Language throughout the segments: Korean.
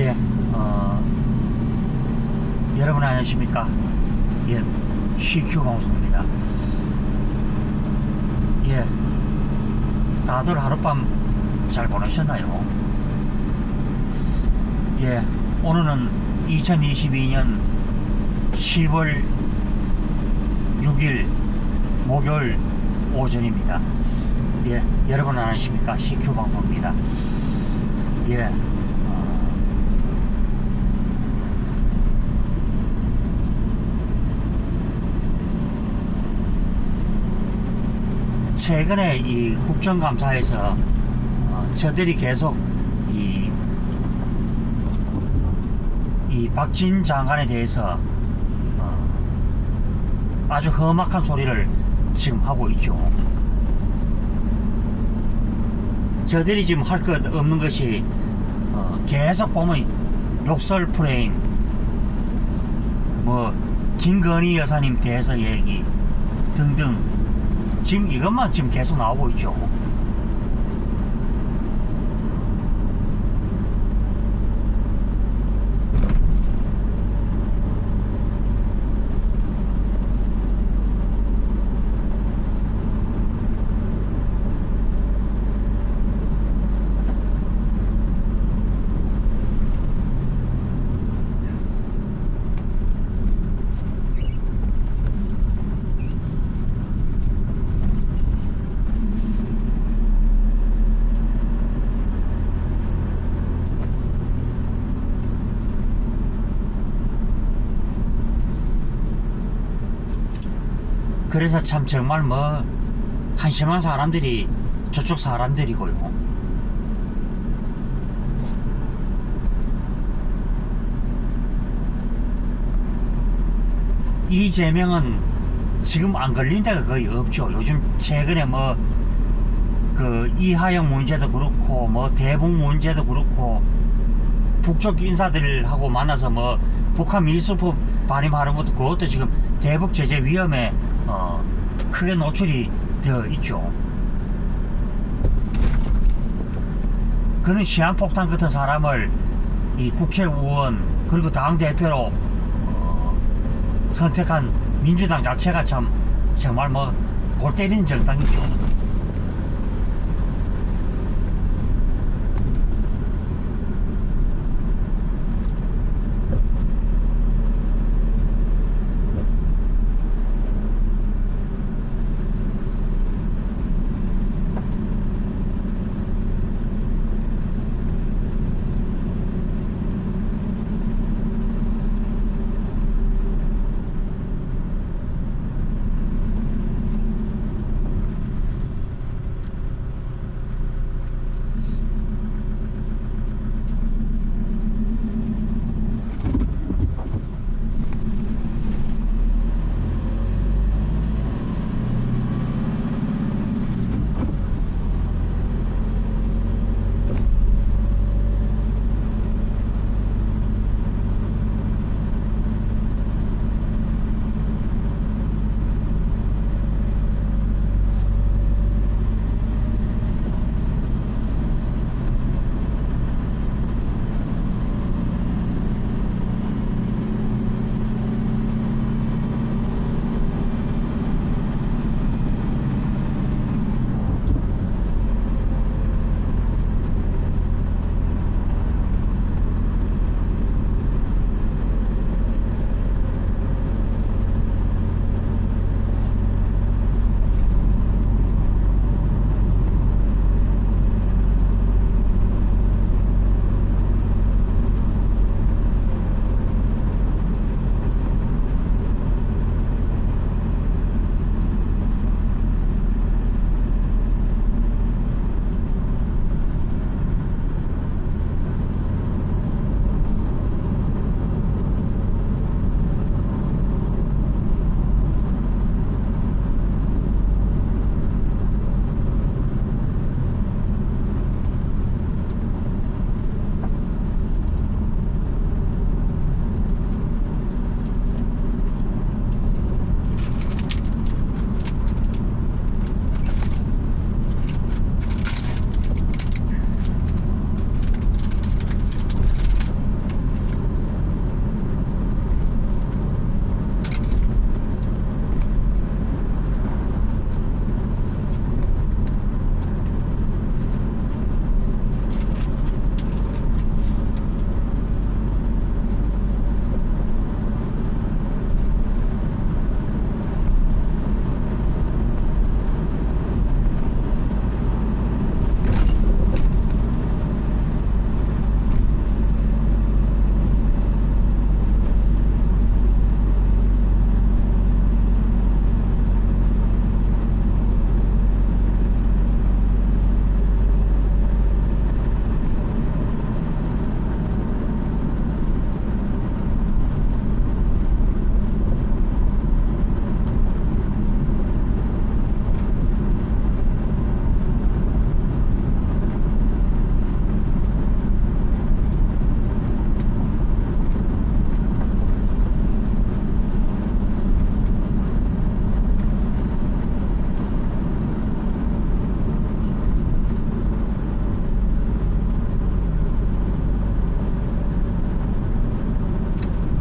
예, 어, 여러분 안녕하십니까? 예, CQ 방송입니다. 예, 다들 하룻밤 잘 보내셨나요? 예, 오늘은 2022년 10월 6일 목요일 오전입니다. 예, 여러분 안녕하십니까? CQ 방송입니다. 예, 어, 최근에 이 국정감사에서 어, 저들이 계속 이, 이 박진 장관에 대해서 어, 아주 험악한 소리를 지금 하고 있죠. 저들이 지금 할 것 없는 것이 어, 계속 보면 욕설 프레임, 뭐 김건희 여사님 대해서 얘기 등등 지금 이것만 지금 계속 나오고 있죠. 그래서 참 정말 뭐 한심한 사람들이 저쪽 사람들이고요. 이재명은 지금 안 걸린 데가 거의 없죠. 요즘 최근에 뭐 그 이하영 문제도 그렇고 뭐 대북 문제도 그렇고 북쪽 인사들하고 만나서 뭐 북한 밀수법 발의하는 것도 그것도 지금 대북 제재 위험에 어, 크게 노출이 되어 있죠. 그는 시한폭탄 같은 사람을 이 국회의원 그리고 당 대표로 어, 선택한 민주당 자체가 참 정말 뭐 골 때리는 정당이죠.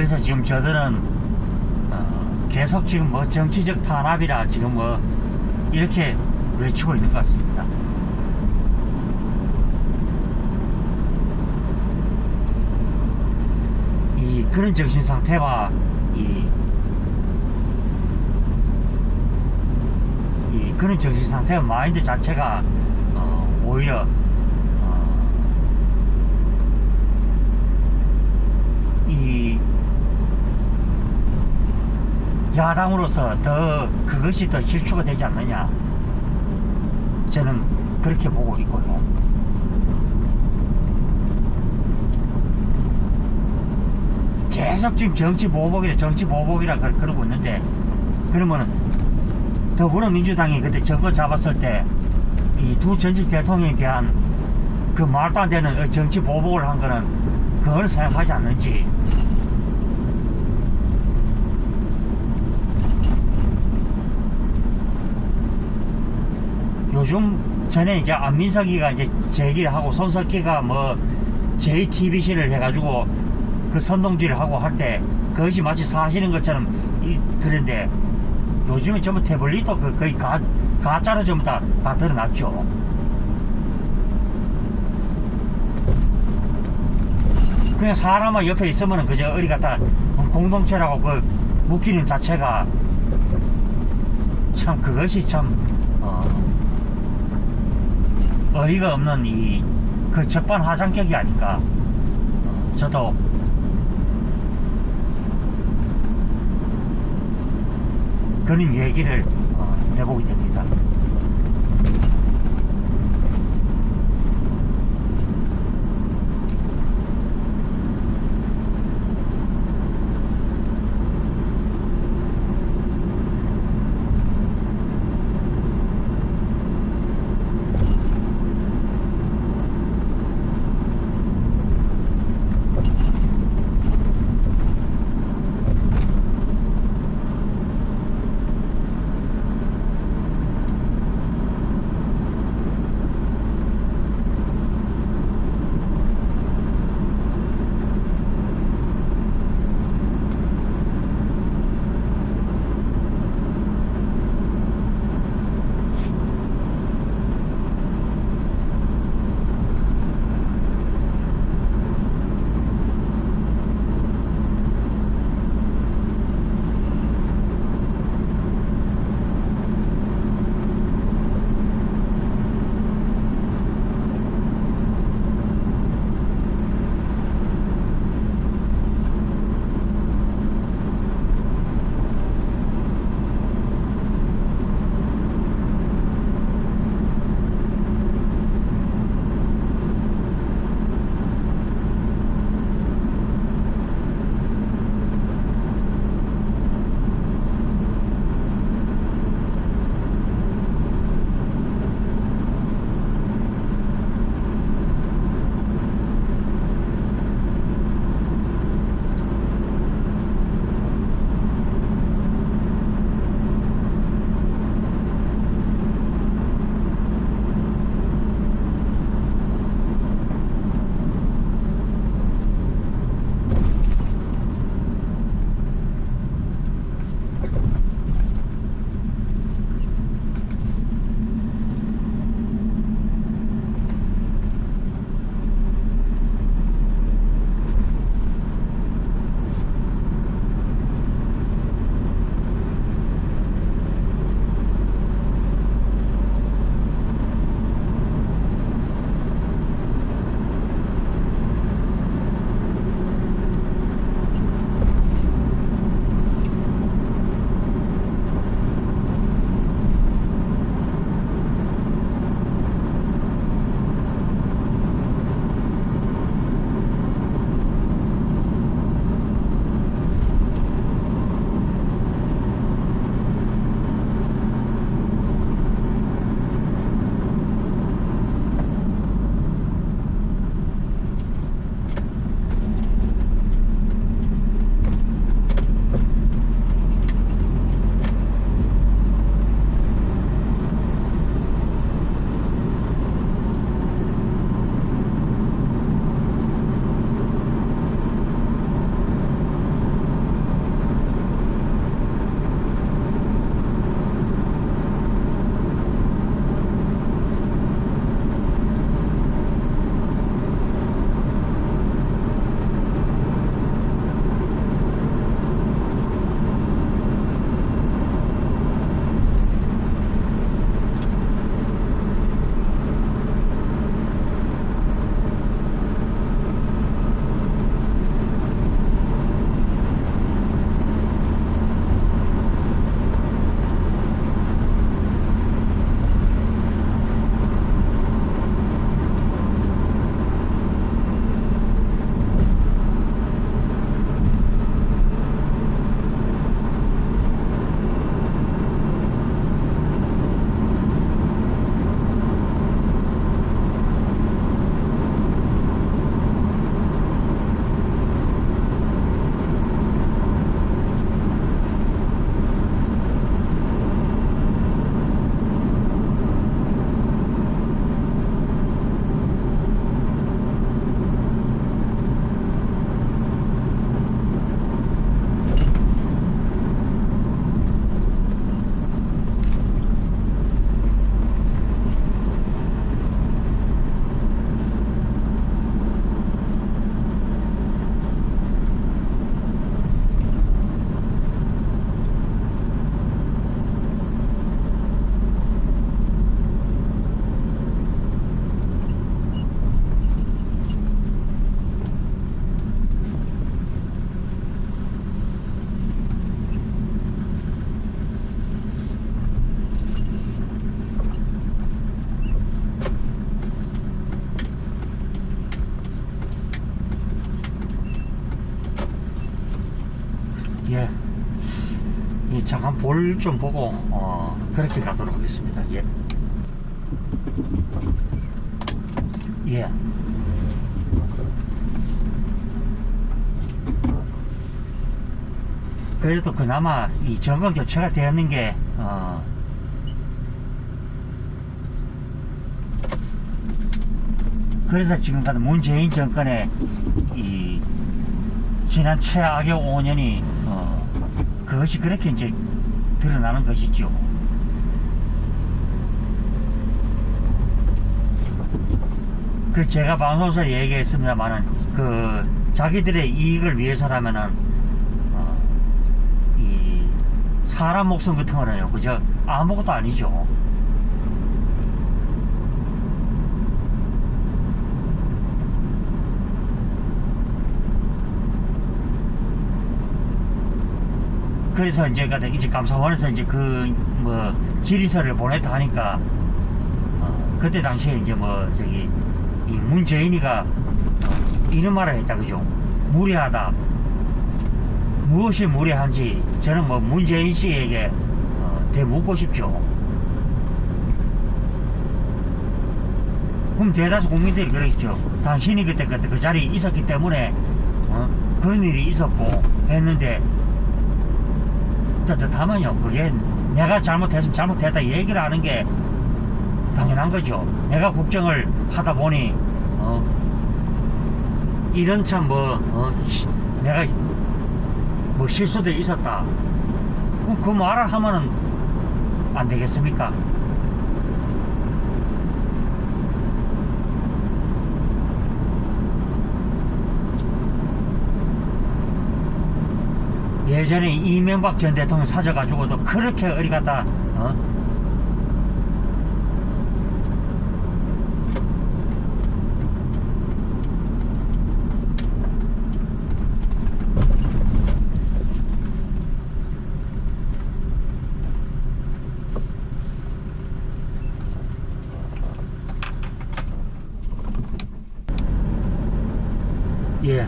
그래서 지금 저들은 어, 계속 지금 뭐 정치적 탄압이라 지금 뭐 이렇게 외치고 있는 것 같습니다. 이 그런 정신 상태와 이, 이 그런 정신 상태와 마인드 자체가 어, 오히려 어, 이 야당으로서 더 그것이 더 실추가 되지 않느냐 저는 그렇게 보고 있고요. 계속 지금 정치 보복이라 정치 보복이라 그- 그러고 있는데 그러면은 더불어민주당이 그때 정권 잡았을 때 이 두 전직 대통령에 대한 그 말도 안 되는 정치 보복을 한 거는 그걸 생각하지 않는지 요즘 전에 이제 안민석이가 이제 제기를 하고 손석희가 뭐 JTBC를 해가지고 그 선동질을 하고 할 때 그것이 마치 사실인 것처럼 이, 그런데 요즘에 전부 태블릿도 그 거의 가, 가짜로 전부 다, 다 드러났죠. 그냥 사람만 옆에 있으면은 그저 어디 갖다 공동체라고 그 묶이는 자체가 참 그것이 참 어, 어이가 없는 이 그 적반 하장격이 아닌가. 어, 저도 그런 얘기를 어, 해보게 됩니다. 볼 좀 보고 어, 그렇게 가도록 하겠습니다. 예. 예. 그래도 그나마 이 정권 교체가 되었는 게 어, 그래서 지금 같은 문재인 정권의 이 지난 최악의 5년이 어, 그것이 그렇게 이제 드러나는 것이죠. 그 제가 방송에서 얘기했습니다만은 그 자기들의 이익을 위해서라면은 어, 이 사람 목숨 같은 거는요 그저 아무것도 아니죠. 그래서 이제 그 이제 감사원에서 이제 그 뭐 질의서를 보냈다 하니까 어, 그때 당시에 이제 뭐 저기 이 문재인이가 어, 이런 말을 했다 그죠? 무례하다. 무엇이 무례한지 저는 뭐 문재인 씨에게 어, 대묻고 싶죠. 그럼 대다수 국민들이 그랬죠. 당신이 그때 그때 그 자리에 있었기 때문에 어, 그런 일이 있었고 했는데 따뜻하면요. 그게 내가 잘못했으면 잘못했다 얘기를 하는 게 당연한 거죠. 내가 국정을 하다 보니 어 이런 참뭐 어, 시- 내가 뭐 실수도 있었다. 그 말을 하면은 안 되겠습니까 예전에 이명박 전 대통령 사져가지고도 그렇게 어리 갔다 어? 예.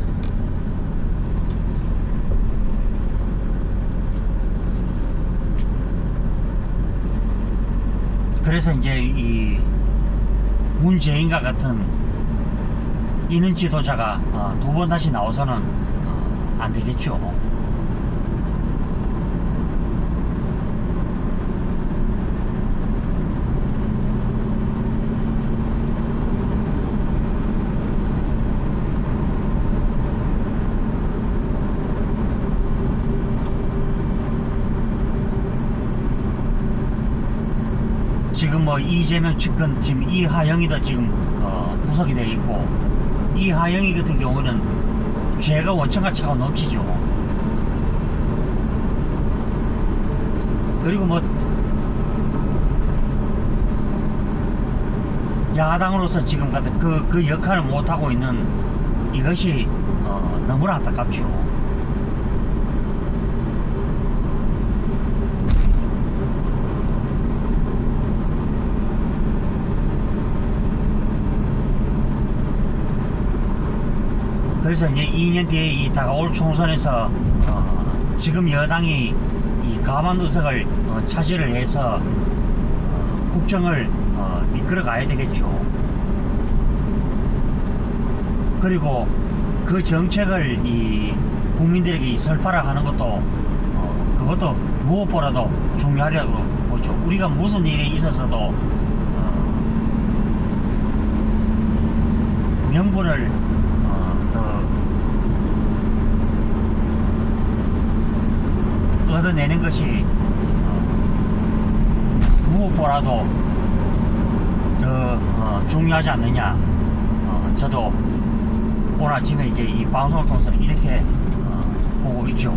그래서 이제 이 문재인과 같은 이는 지도자가 어, 두번 다시 나와서는 어, 안 되겠죠. 지금 뭐 이재명 측근 지금 이하영이도 지금 어, 구속이 돼 있고 이하영이 같은 경우는 죄가 원천과 차고 넘치죠. 그리고 뭐 야당으로서 지금 같은 그, 그 역할을 못 하고 있는 이것이 어, 너무나 안타깝죠. 그래서 이제 2년 뒤에 이 다가올 총선에서 어, 지금 여당이 이 가만 의석을 어, 차지를 해서 어, 국정을 어, 이끌어 가야 되겠죠. 그리고 그 정책을 이 국민들에게 이 설파를 것도 어, 그것도 무엇보다도 중요하다고 보죠. 우리가 무슨 일이 있어서도 어, 명분을 어, 더 얻어내는 것이 어, 무엇보다도 더 어, 중요하지 않느냐. 어, 저도 오늘 아침에 이제 이 방송을 통해서 이렇게 어, 보고 있죠.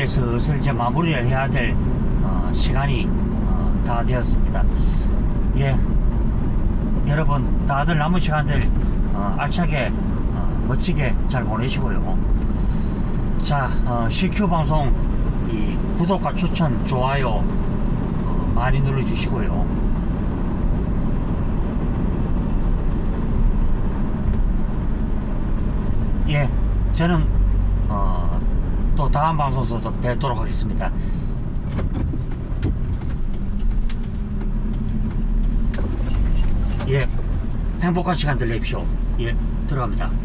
이제 슬슬 이제 마무리를 해야 될 어, 시간이 어, 다 되었습니다. 예, 여러분 다들 남은 시간들 어, 알차게 어, 멋지게 잘 보내시고요. 자, 어, CQ 방송 이 구독과 추천, 좋아요 어, 많이 눌러주시고요. 예, 저는 어, 또 다음 방송에서도 뵙도록 하겠습니다. 예, 행복한 시간 되십시오. 예, 들어갑니다.